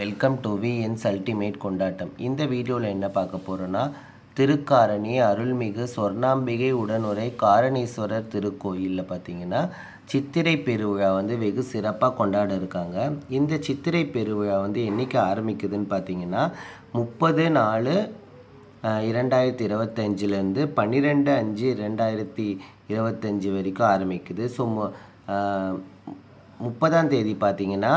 Welcome to VNS ultimate கொண்டாட்டம். இந்த வீடியோவில் என்ன பார்க்க போகிறோன்னா திருக்காரணி அருள்மிகு சொர்ணாம்பிகை உடனுரை காரணீஸ்வரர் திருக்கோயிலில் பார்த்தீங்கன்னா சித்திரை பெருவிழா வந்து வெகு சிறப்பாக கொண்டாட இருக்காங்க. இந்த சித்திரை பெருவிழா வந்து என்றைக்கு ஆரம்பிக்குதுன்னு பார்த்தீங்கன்னா முப்பது நாலு இரண்டாயிரத்தி இருபத்தஞ்சிலேருந்து பன்னிரெண்டு அஞ்சு ரெண்டாயிரத்தி இருபத்தஞ்சி வரைக்கும் ஆரம்பிக்குது. ஸோ முப்பதாம் தேதி பார்த்தீங்கன்னா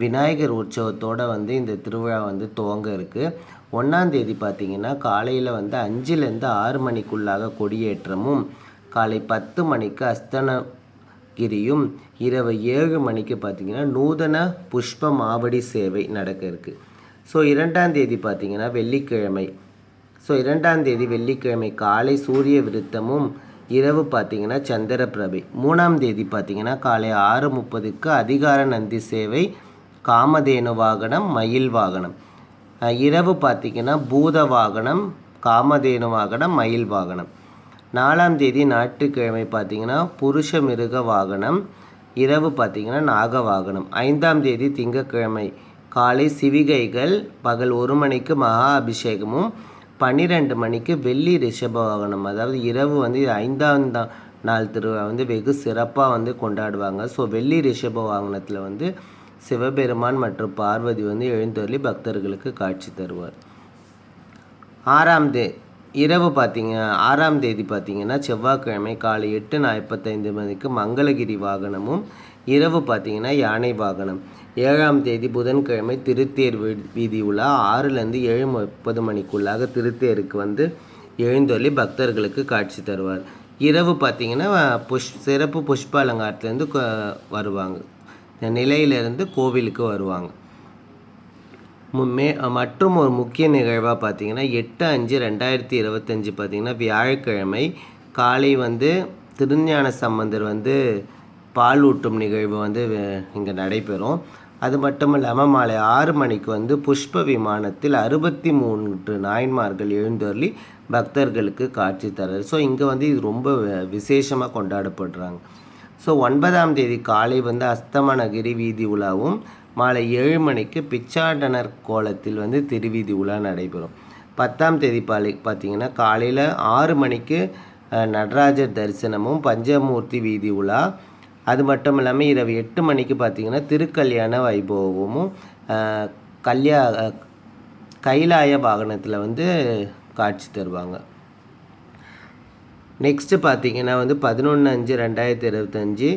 விநாயகர் உற்சவத்தோட வந்து இந்த திருவிழா வந்து துவங்க இருக்குது ஒன்றாந்தேதி பார்த்திங்கன்னா பார்த்தீங்கன்னா காலையில் வந்து அஞ்சுலேருந்து ஆறு மணிக்குள்ளாக கொடியேற்றமும் காலை பத்து மணிக்கு அஸ்தனகிரியும் இரவு ஏழு மணிக்கு பார்த்தீங்கன்னா நூதன புஷ்ப மாவடி சேவை நடக்க இருக்குது ஸோ இரண்டாம் தேதி வெள்ளிக்கிழமை. ஸோ இரண்டாம் தேதி வெள்ளிக்கிழமை காலை சூரிய விருத்தமும் இரவு பார்த்தீங்கன்னா சந்திர பிரபை மூணாம் தேதி பார்த்திங்கன்னா காலை ஆறு முப்பதுக்கு அதிகார நந்தி சேவை காமதேனு வாகனம் மயில் வாகனம். இரவு பார்த்தீங்கன்னா பூத வாகனம் காமதேனு வாகனம் மயில் வாகனம். நாலாம் தேதி ஞாயிற்றுக்கிழமை பார்த்தீங்கன்னா புருஷ மிருக வாகனம் இரவு பார்த்தீங்கன்னா நாக வாகனம். ஐந்தாம் தேதி திங்கட்கிழமை காலை சிவிகைகள் பகல் ஒரு மணிக்கு மகா அபிஷேகமும் பன்னிரெண்டு மணிக்கு வெள்ளி ரிஷப வாகனம். அதாவது இரவு வந்து ஐந்தாம் நாள் திருவிழா வந்து வெகு சிறப்பாக வந்து கொண்டாடுவாங்க. ஸோ வெள்ளி ரிஷப வாகனத்தில் வந்து சிவபெருமான் மற்றும் பார்வதி வந்து எழுந்தொருளி பக்தர்களுக்கு காட்சி தருவார். ஆறாம் தே இரவு பார்த்தீங்க ஆறாம் தேதி பார்த்தீங்கன்னா செவ்வாய்க்கிழமை காலை எட்டு நாற்பத்தைந்து மணிக்கு மங்களகிரி வாகனமும் இரவு பார்த்தீங்கன்னா யானை வாகனம். ஏழாம் தேதி புதன்கிழமை திருத்தேர் வீ- வீதி உலா ஆறுலேருந்து ஏழு முப்பது மணிக்குள்ளாக திருத்தேருக்கு வந்து எழுந்தொல்லி பக்தர்களுக்கு காட்சி தருவார். இரவு பார்த்தீங்கன்னா புஷ் சிறப்பு புஷ்ப அலங்காரத்துலேருந்து வருவாங்க. இந்த நிலையிலிருந்து கோவிலுக்கு வருவாங்க. மே மற்றும் ஒரு முக்கிய நிகழ்வாக பார்த்தீங்கன்னா எட்டு அஞ்சு ரெண்டாயிரத்தி இருபத்தஞ்சி பார்த்திங்கன்னா வியாழக்கிழமை காலை வந்து திருஞான சம்பந்தர் வந்து பால் ஊட்டும் நிகழ்வு வந்து இங்கே நடைபெறும். அது மட்டும் இல்லாமல் மாலை ஆறு மணிக்கு வந்து புஷ்ப விமானத்தில் அறுபத்தி மூன்று நாயன்மார்கள் எழுந்தருளி பக்தர்களுக்கு காட்சி தரார் ஸோ இங்கே வந்து இது ரொம்ப விசேஷமாக கொண்டாடப்படுறாங்க. ஸோ ஒன்பதாம் தேதி காலை வந்து அஸ்தமனகிரி வீதி உலாவும் மாலை ஏழு மணிக்கு பிச்சாண்டனர் கோலத்தில் வந்து திருவீதி உலா நடைபெறும். பத்தாம் தேதி பாலை பார்த்தீங்கன்னா காலையில் ஆறு மணிக்கு நடராஜர் தரிசனமும் பஞ்சமூர்த்தி வீதி உலா. அது மட்டும் இல்லாமல் இரவு எட்டு மணிக்கு பார்த்திங்கன்னா திருக்கல்யாண வைபவமும் கல்யா கைலாய வாகனத்தில் வந்து காட்சி தருவாங்க. நெக்ஸ்ட்டு பார்த்தீங்கன்னா வந்து பதினொன்று அஞ்சு ரெண்டாயிரத்தி இருபத்தஞ்சி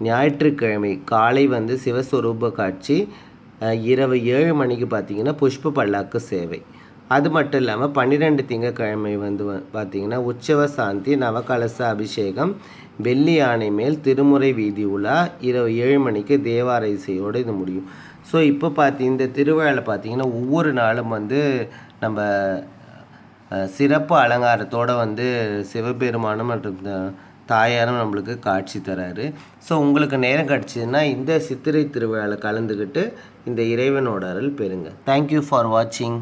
ஞாயிற்றுக்கிழமை காலை வந்து சிவஸ்வரூப காட்சி இரவு ஏழு மணிக்கு பார்த்தீங்கன்னா புஷ்ப பல்லாக்கு சேவை. அது மட்டும் இல்லாமல் பன்னிரெண்டு திங்கட்கிழமை வந்து வ- பார்த்தீங்கன்னா உற்சவ சாந்தி நவகலச அபிஷேகம் வெள்ளி யானை மேல் திருமுறை வீதி உலா இரவு ஏழு மணிக்கு தேவார இசையோடு இது முடியும். ஸோ இப்போ பார்த்தி இந்த திருவிழாவில் பார்த்தீங்கன்னா ஒவ்வொரு நாளும் வந்து நம்ம சிறப்பு அலங்காரத்தோட வந்து சிவபெருமானும் மற்றும் தாயாரும் நம்மளுக்கு காட்சி தராரு. ஸோ உங்களுக்கு நேரம் கிடச்சிதுன்னா இந்த சித்திரை திருவிழாவில் கலந்துக்கிட்டு இந்த இறைவனோட அருள் பெறுங்க. தேங்க்யூ ஃபார் வாட்சிங்